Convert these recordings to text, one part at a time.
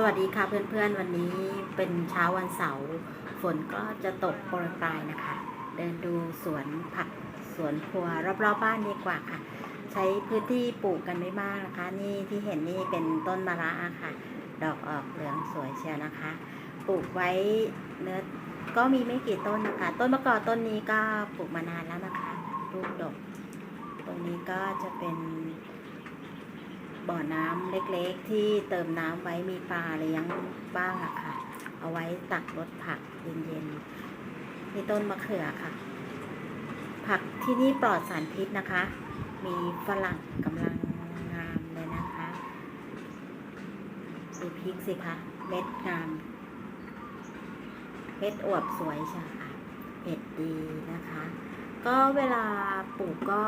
สวัสดีค่ะเพื่อนๆ วันนี้เป็นเช้าวันเสาร์ฝนก็จะตกโปรยปลายนะคะ เดินดูสวนผักสวนครัวรอบๆบ้านดีกว่าค่ะ ใช้พื้นที่ปลูกกันไม่มากนะคะ นี่ที่เห็นนี่เป็นต้นมะระค่ะ ดอกออกเหลืองสวยเชียวนะคะ ปลูกไว้เนื้อก็มีไม่กี่ต้นนะคะ ต้นมะกอกต้นนี้ก็ปลูกมานานแล้วนะคะลูกดกตรงนี้ก็จะเป็น บ่อน้ำเล็กๆ ที่เติมน้ำไว้มีปลาเลี้ยงบ้างอะค่ะ เอาไว้ตักรดผักเย็นๆมีต้นมะเขือค่ะ ผักที่นี่ปลอดสารพิษนะคะ มีฝรั่งกำลังงามเลยนะคะดูพริกสิคะเม็ดงามเม็ดอวบสวยใช่ค่ะเผ็ดดีนะคะ ก็เวลาปลูกก็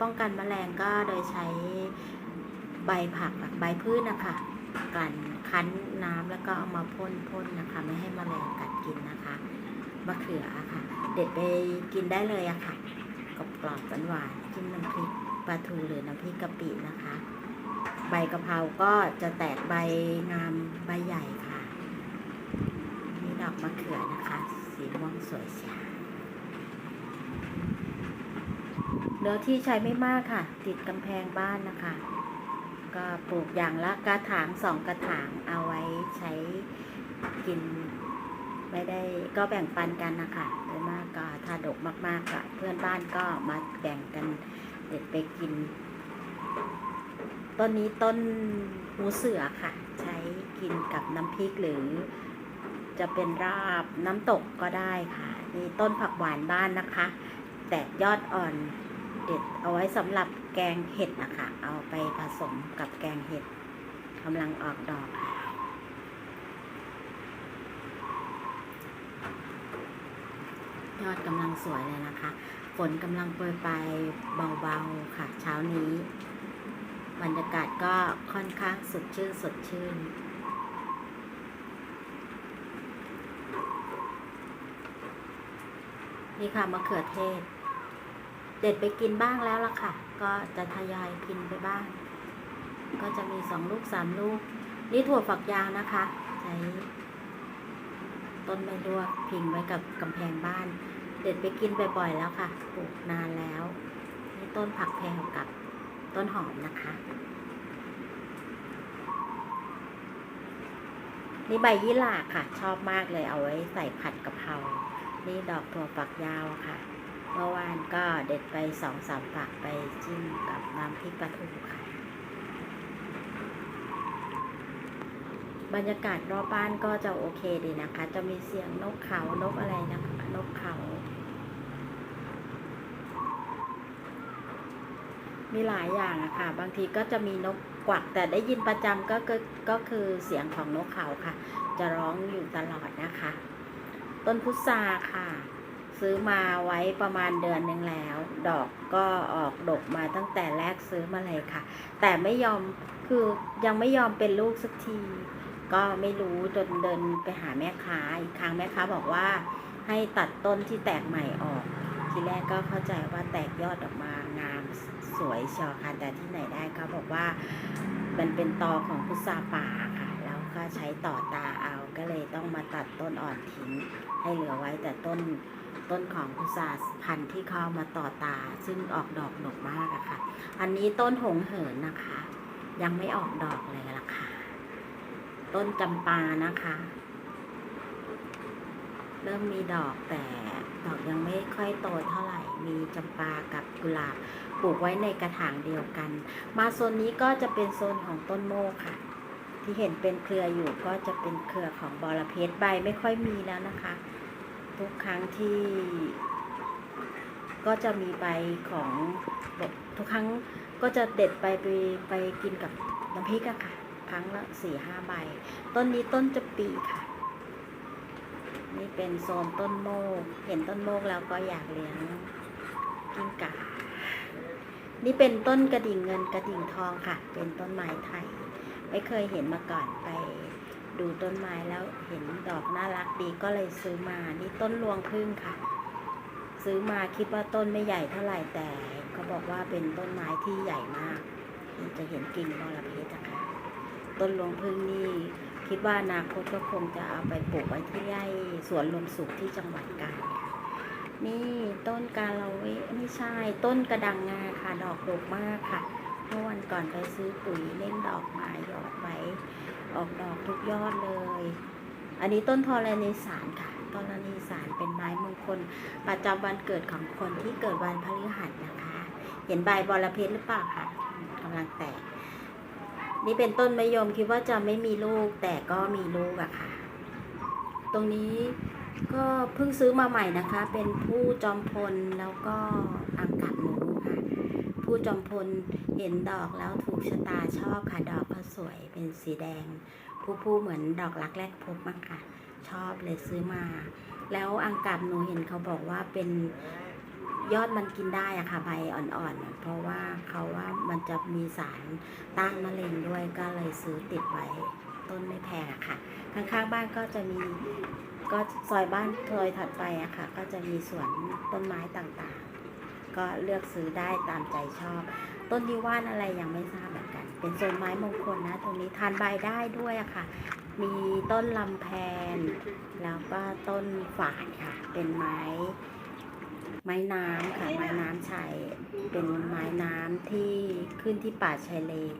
ป้องกันแมลงก็โดยใช้ ใบผักใบพืชนะคะกลั่นคั้นน้ำแล้วก็เอามาพ่นพ่นนะคะ ไม่ให้แมลงกัดกินนะคะมะเขืออะค่ะ เด็ดไปกินได้เลยอะค่ะกรอบกรอบหวานจิ้มน้ำพริกปลาทูหรือน้ำพริกกะปินะคะ ใบกะเพราก็จะแตกใบงามใบใหญ่ค่ะนี่ดอกมะเขือนะคะ สีม่วงสวยสวยเนื้อที่ใช้ไม่มากค่ะ ติดกำแพงบ้านนะคะ ก็ปลูกอย่างละกระถางสองกระถางเอาไว้ใช้กินไม่ได้ก็แบ่งปันกันนะคะโดยมากก็ถ้าดกมากๆก็เพื่อนบ้านก็มาแบ่งกันเด็ดไปกิน ต้นนี้ต้นหูเสือค่ะ ใช้กินกับน้ำพริกหรือ จะเป็นราบน้ำตกก็ได้ค่ะ นี่ต้นผักหวานบ้านนะคะ แตกยอดอ่อนเด็ดเอาไว้สำหรับ แกงเห็ดนะคะเอาไปผสมกับแกงเห็ดกำลังออกดอกค่ะยอดกำลังสวยเลยนะคะ ฝนกำลังโปรยไปเบาๆค่ะ เช้านี้ บรรยากาศก็ค่อนข้างสดชื่นสดชื่น นี่ค่ะมะเขือเทศ เด็ดไปกินบ้างแล้วล่ะค่ะ ก็จะทยอยกินไปบ้าง ก็จะมีสองลูกสามลูก นี่ถั่วฝักยาวนะคะ ใช้ต้นไม้ลวกพิงไว้กับกำแพงบ้าน เด็ดไปกินบ่อยๆแล้วค่ะ ปลูกนานแล้ว นี่ต้นผักแพรกับต้นหอมนะคะ นี่ใบยี่หร่าค่ะ ชอบมากเลยเอาไว้ใส่ผัดกะเพรา นี่ดอกถั่วฝักยาวค่ะ เมื่อวานก็เด็ดไปสองสามฝักไปจิ้มกับน้ำพริกปลาทูค่ะ บรรยากาศรอบบ้านก็จะโอเคดีนะคะ จะมีเสียงนกเขานกอะไรนะคะนกเขา มีหลายอย่างอะค่ะ บางทีก็จะมีนกกวักแต่ได้ยินประจำก็ก็ก็คือเสียงของนกเขาค่ะ จะร้องอยู่ตลอดนะคะ ต้นพุทราค่ะ ซื้อมาไว้ประมาณเดือนหนึ่งแล้ว ดอกก็ออกดกมาตั้งแต่แรกซื้อมาเลยค่ะ แต่ไม่ยอมคือยังไม่ยอมเป็นลูกสักที ก็ไม่รู้จนเดินไปหาแม่ค้าอีกครั้งแม่ค้าบอกว่าให้ตัดต้นที่แตกใหม่ออก ทีแรกก็เข้าใจว่าแตกยอดออกมางามสวยเชียวค่ะแต่ที่ไหนได้เขาบอกว่ามันเป็นตอของพุทราป่าค่ะแล้วก็ใช้ต่อตาเอาก็เลยต้องมาตัดต้นอ่อนทิ้งให้เหลือไว้แต่ต้น ต้นของพุทราพันธุ์ที่เข้ามาต่อตา ซึ่งออกดอกดกมากอะค่ะ อันนี้ต้นหงเหินนะคะ ยังไม่ออกดอกเลยล่ะค่ะ ต้นจำปานะคะ เริ่มมีดอกแต่ดอกยังไม่ค่อยโตเท่าไหร่ มีจำปากับกุหลาบปลูกไว้ในกระถางเดียวกัน มาโซนนี้ก็จะเป็นโซนของต้นโมกค่ะ ที่เห็นเป็นเครืออยู่ก็จะเป็นเครือของบอระเพ็ดใบไม่ค่อยมีแล้วนะคะ ทุกครั้งที่ ก็จะมีใบของทุกครั้งก็จะเด็ดไปไปไปกินกับน้ำพริกอะค่ะ ครั้งละสี่ห้าใบ ต้นนี้ต้นจะปีค่ะ นี่เป็นโซนต้นโมก เห็นต้นโมกแล้วก็อยากเลี้ยงกิ้งก่านี่เป็นต้นกระดิ่งเงินกระดิ่งทองค่ะ เป็นต้นไม้ไทย ไม่เคยเห็นมาก่อนไป ดูต้นไม้แล้วเห็นดอกน่ารักดีก็เลยซื้อมา นี่ต้นรวงพึ่งค่ะ ซื้อมาคิดว่าต้นไม่ใหญ่เท่าไหร่แต่เขาบอกว่าเป็นต้นไม้ที่ใหญ่มากนี่จะเห็นกิ่งบอระเพ็ดนะคะ ต้นรวงพึ่งนี่คิดว่าอนาคตก็คงจะเอาไปปลูกไว้ที่ไร่สวนลมสุขที่จังหวัดกาญนี่ต้นกาลาเวไม่ใช่ต้นกระดังงาค่ะ ดอกดกมากค่ะ เมื่อวันก่อนไปซื้อปุ๋ยเล่นดอกมาหยอดไว้ ออกดอกทุกยอดเลย อันนี้ต้นทอรานิสานค่ะต้นทอรานิสานเป็นไม้มงคล ประจำวันเกิดของคนที่เกิดวันพฤหัสนะคะ เห็นใบบอระเพ็ดหรือเปล่าคะกำลังแตก นี่เป็นต้นมะยมคิดว่าจะไม่มีลูกแต่ก็มีลูกอะค่ะ ตรงนี้ก็เพิ่งซื้อมาใหม่นะคะ เป็นผู้จอมพลแล้วก็อัง ผู้จอมพลเห็นดอกแล้วถูกชะตาชอบค่ะ ดอกเขาสวยเป็นสีแดง ผู้ผู้เหมือนดอกรักแรกพบมากค่ะ ชอบเลยซื้อมา แล้วอังกับหนูเห็นเขาบอกว่าเป็นยอดมันกินได้อะค่ะใบอ่อนๆ เพราะว่าเขาว่ามันจะมีสารต้านมะเร็งด้วยก็เลยซื้อติดไว้ต้นไม่แพงอะค่ะ ข้างๆบ้านก็จะมีก็ซอยบ้านซอยถัดไปอะค่ะ ก็จะมีสวนต้นไม้ต่างๆ ก็เลือกซื้อได้ตามใจชอบ ต้นนี้ว่านอะไรยังไม่ทราบเหมือนกัน เป็นโซนไม้มงคลนะตรงนี้ทานใบได้ด้วยอะค่ะ มีต้นลำแพน แล้วก็ต้นฝาดค่ะ เป็นไม้ไม้น้ำค่ะ ไม้น้ำชายเป็นไม้น้ำที่ขึ้นที่ป่าชายเลน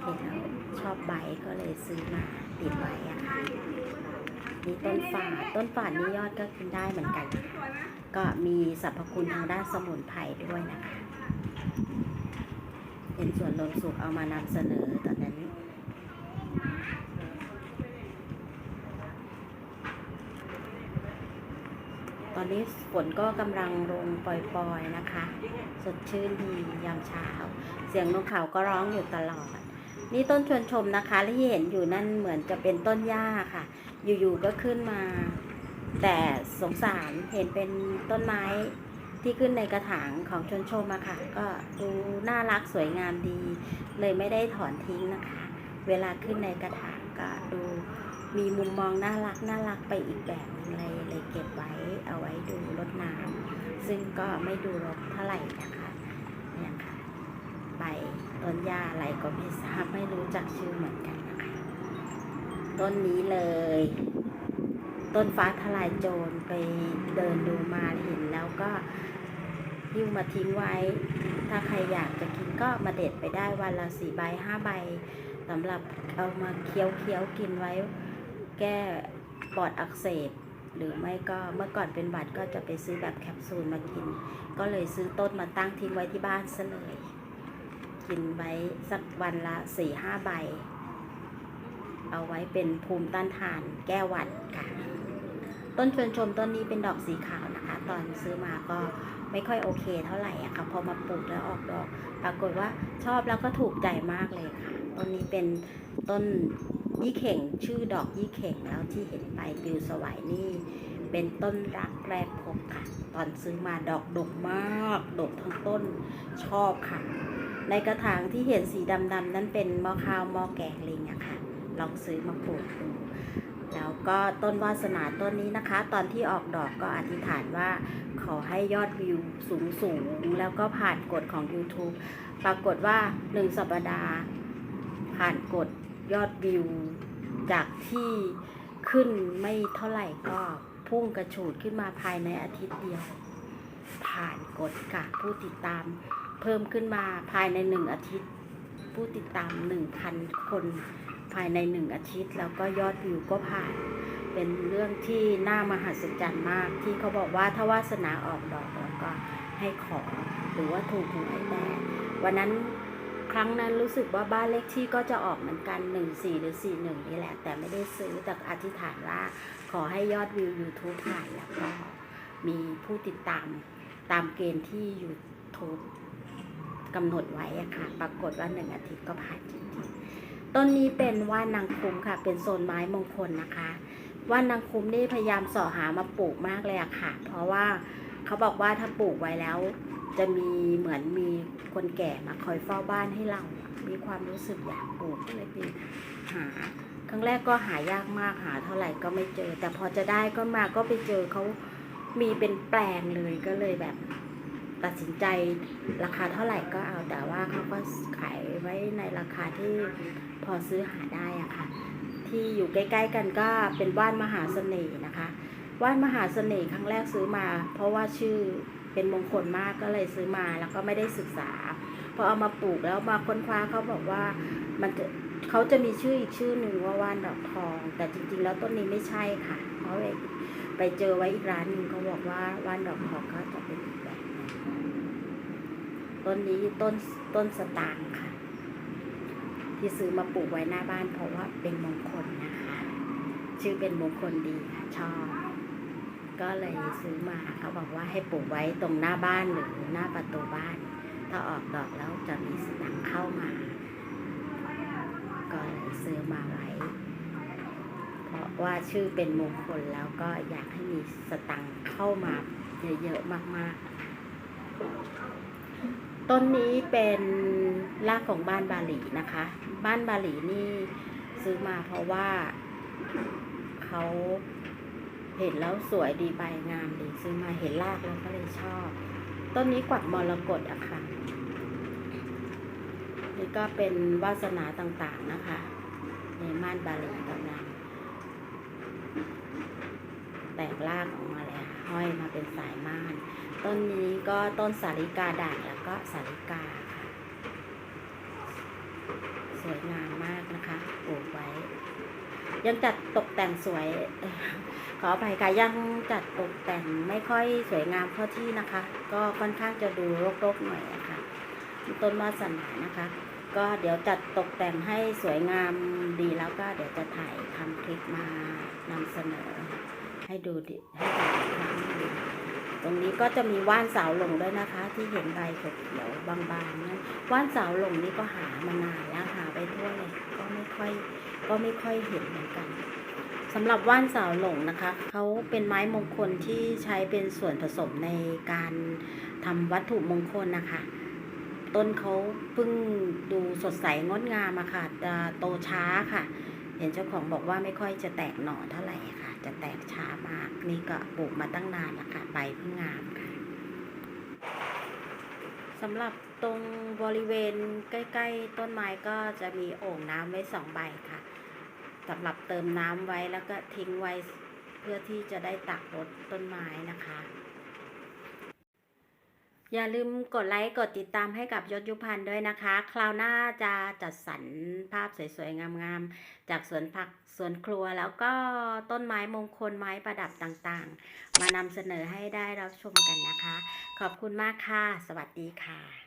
เห็นแล้วชอบใบก็เลยซื้อมาติดไว้อะค่ะนี่ต้นฝาดต้นฝาดนี่ยอดก็กินได้เหมือนกันค่ะ ก็มีสรรพคุณทางด้านสมุนไพรด้วยนะคะ เป็นส่วนลมสุขเอามานำเสนอตอนนั้นตอนนี้ฝนก็กำลังลงปล่อยๆนะคะ สดชื่นดียามเช้า เสียงนกเขาก็ร้องอยู่ตลอด นี่ต้นชวนชมนะคะที่เห็นอยู่นั่นเหมือนจะเป็นต้นหญ้าค่ะ อยู่ๆก็ขึ้นมา แต่สงสารเห็นเป็นต้นไม้ที่ขึ้นในกระถางของชนชมอะค่ะ ก็ดูน่ารักสวยงามดี เลยไม่ได้ถอนทิ้งนะคะ เวลาขึ้นในกระถางก็ดูมีมุมมองน่ารักน่ารักไปอีกแบบนึงเลยเลยเก็บไว้เอาไว้ดูรดน้ำซึ่งก็ไม่ดูรกเท่าไหร่นะคะเนี่ยค่ะใบต้นหญ้าอะไรก็ไม่ทราบไม่รู้จักชื่อเหมือนกันนะคะ ต้นนี้เลย ต้นฟ้าทลายโจรไปเดินดูมาเห็นแล้วก็ยิ้วมาทิ้งไว้ ถ้าใครอยากจะกินก็มาเด็ดไปได้วันละสี่ใบห้าใบสำหรับเอามาเคี้ยวเคี้ยวกินไว้ แก้ปอดอักเสบ หรือไม่ก็เมื่อก่อนเป็นหวัดก็จะไปซื้อแบบแคปซูลมากิน ก็เลยซื้อต้นมาตั้งทิ้งไว้ที่บ้านซะเลยกินไว้สักวันละสี่ห้าใบ เอาไว้เป็นภูมิต้านทานแก้หวัดค่ะ ต้นชวนชมต้นนี้เป็นดอกสีขาวนะคะ ตอนซื้อมาก็ไม่ค่อยโอเคเท่าไหร่อะค่ะ พอมาปลูกแล้วออกดอก ปรากฏว่าชอบแล้วก็ถูกใจมากเลยค่ะ ต้นนี้เป็นต้นยี่เข่งชื่อดอกยี่เข่งแล้วที่เห็นไปปิวสวายนี่ เป็นต้นรักแรกพบค่ะ ตอนซื้อมาดอกดกมาก ดกทั้งต้นชอบค่ะ ในกระถางที่เห็นสีดำๆนั้นเป็นมะขาวมอแกงลิงอะค่ะ ลองซื้อมาปลูกดู แล้วก็ต้นวาสนาต้นนี้นะคะ ตอนที่ออกดอกก็อธิษฐานว่าขอให้ยอดวิวสูงสูงแล้วก็ผ่านกฎของ YouTube ปรากฏว่าหนึ่งสัปดาห์ ผ่านกฎยอดวิว จากที่ขึ้นไม่เท่าไหร่ก็พุ่งกระฉูดขึ้นมาภายในอาทิตย์เดียว ผ่านกฎค่ะผู้ติดตามเพิ่มขึ้นมาภายในหนึ่งอาทิตย์ ผู้ติดตามหนึ่งพันคน ภายในหนึ่งอาทิตย์ แล้วก็ยอดวิวก็ผ่าน เป็นเรื่องที่น่ามหัศจรรย์มาก ที่เขาบอกว่าถ้าวาสนาออกดอกแล้วก็ให้ขอหรือว่าถูกหวยแต่วันนั้นครั้งนั้นรู้สึกว่าบ้านเลขที่ก็จะออกเหมือนกัน1 4หรือ4 1นี่แหละ แต่ไม่ได้ซื้อแต่อธิษฐานว่าขอให้ยอดวิว YouTube ผ่านแล้วก็มีผู้ติดตามตามเกณฑ์ที่ YouTube กำหนดไว้อะค่ะ ปรากฏว่าหนึ่งอาทิตย์ก็ผ่านจริงๆ ต้นนี้เป็นว่านนางคุ้มค่ะ เป็นโซนไม้มงคลนะคะ ว่านนางคุ้มนี่พยายามเสอหามาปลูกมากเลยอะค่ะ เพราะว่าเขาบอกว่าถ้าปลูกไว้แล้ว จะมีเหมือนมีคนแก่มาคอยเฝ้าบ้านให้เรา มีความรู้สึกอยากปลูกก็เลยไปหา ครั้งแรกก็หายากมากหาเท่าไหร่ก็ไม่เจอ แต่พอจะได้ก็มาก็ไปเจอเขามีเป็นแปลงเลยก็เลยแบบตัดสินใจราคาเท่าไหร่ก็เอาแต่ว่าเขาก็ขายไว้ในราคาที่ พอซื้อหาได้อะค่ะ ที่อยู่ใกล้ ๆ กันก็เป็นว่านมหาเสน่ห์นะคะ ว่านมหาเสน่ห์ครั้งแรกซื้อมา เพราะว่าชื่อเป็นมงคลมากก็เลยซื้อมาแล้วก็ไม่ได้ศึกษาพอเอามาปลูกแล้วมาค้นคว้าเขาบอกว่ามันจะเขาจะมีชื่ออีกชื่อหนึ่งว่าว่านดอกทอง แต่จริง ๆ แล้วต้นนี้ไม่ใช่ค่ะเพราะไปไปเจอไว้อีกร้านหนึ่งเขาบอกว่าว่านดอกทองก็จะเป็นอีกแบบต้นนี้ต้นต้นสตางค์ค่ะ ที่ซื้อมาปลูกไว้หน้าบ้านเพราะว่าเป็นมงคลนะคะ ชื่อเป็นมงคลดีค่ะชอบ ก็เลยซื้อมาเขาบอกว่าให้ปลูกไว้ตรงหน้าบ้านหรือหน้าประตูบ้าน ถ้าออกดอกแล้วจะมีสตังค์เข้ามา ก็เลยซื้อมาไว้ เพราะว่าชื่อเป็นมงคลแล้วก็อยากให้มีสตังค์เข้ามาเยอะๆมากๆ ต้นนี้เป็นรากของบ้านบาหลีนะคะ บ้านบาหลีนี่ซื้อมาเพราะว่าเขาเห็นแล้วสวยดีใบงามดีซื้อมาเห็นรากแล้วก็เลยชอบ ต้นนี้กวักมรกตอะค่ะ นี่ก็เป็นวาสนาต่างๆนะคะ ในม่านบาหลีกำลังแตกรากออกมาเลยค่ะ ห้อยมาเป็นสายม่าน ต้นนี้ก็ต้นสาลิกาด่างแล้วก็สาลิกาค่ะ สวยงามมากนะคะปลูกไว้ ยังจัดตกแต่งสวย ขออภัยค่ะยังจัดตกแต่งไม่ค่อยสวยงามเข้าที่นะคะ ก็ค่อนข้างจะดูรกๆหน่อยอะคะต้นวาสนานะคะ ก็เดี๋ยวจัดตกแต่งให้สวยงามดีแล้วก็เดี๋ยวจะถ่ายทำคลิปมานำเสนอ ให้ดูดิให้ดูอีกครั้งนึงตรงนี้ก็จะมีว่านสาวหลงด้วยนะคะ ที่เห็นใบเขียวๆบางๆนั้นว่านสาวหลงนี่ก็หามานานแล้วหาไปทั่วเลยก็ไม่ค่อยก็ไม่ค่อยเห็นเหมือนกันสำหรับว่านสาวหลงนะคะเขาเป็นไม้มงคลที่ใช้เป็นส่วนผสมในการทำวัตถุมงคลนะคะ ต้นเขาเพิ่งดูสดใสงดงามอะค่ะจะโตช้าค่ะ เห็นเจ้าของบอกว่าไม่ค่อยจะแตกหน่อเท่าไหร่ จะแตกช้ามาก นี่ก็ปลูกมาตั้งนานแล้วค่ะ ใบเพิ่งงามค่ะสำหรับตรงบริเวณใกล้ๆ ต้นไม้ก็จะมีโอ่งน้ำไว้สองใบค่ะสำหรับเติมน้ำไว้แล้วก็ทิ้งไว้เพื่อที่จะได้ตักรดต้นไม้นะคะ อย่าลืมกดไลค์กดติดตามให้กับยศยุพันธ์ด้วยนะคะ คราวหน้าจะจัดสรรภาพสวยๆ งามๆ จากสวนผักสวนครัวแล้วก็ต้นไม้มงคลไม้ประดับต่างๆ มานำเสนอให้ได้รับชมกันนะคะ ขอบคุณมากค่ะ สวัสดีค่ะ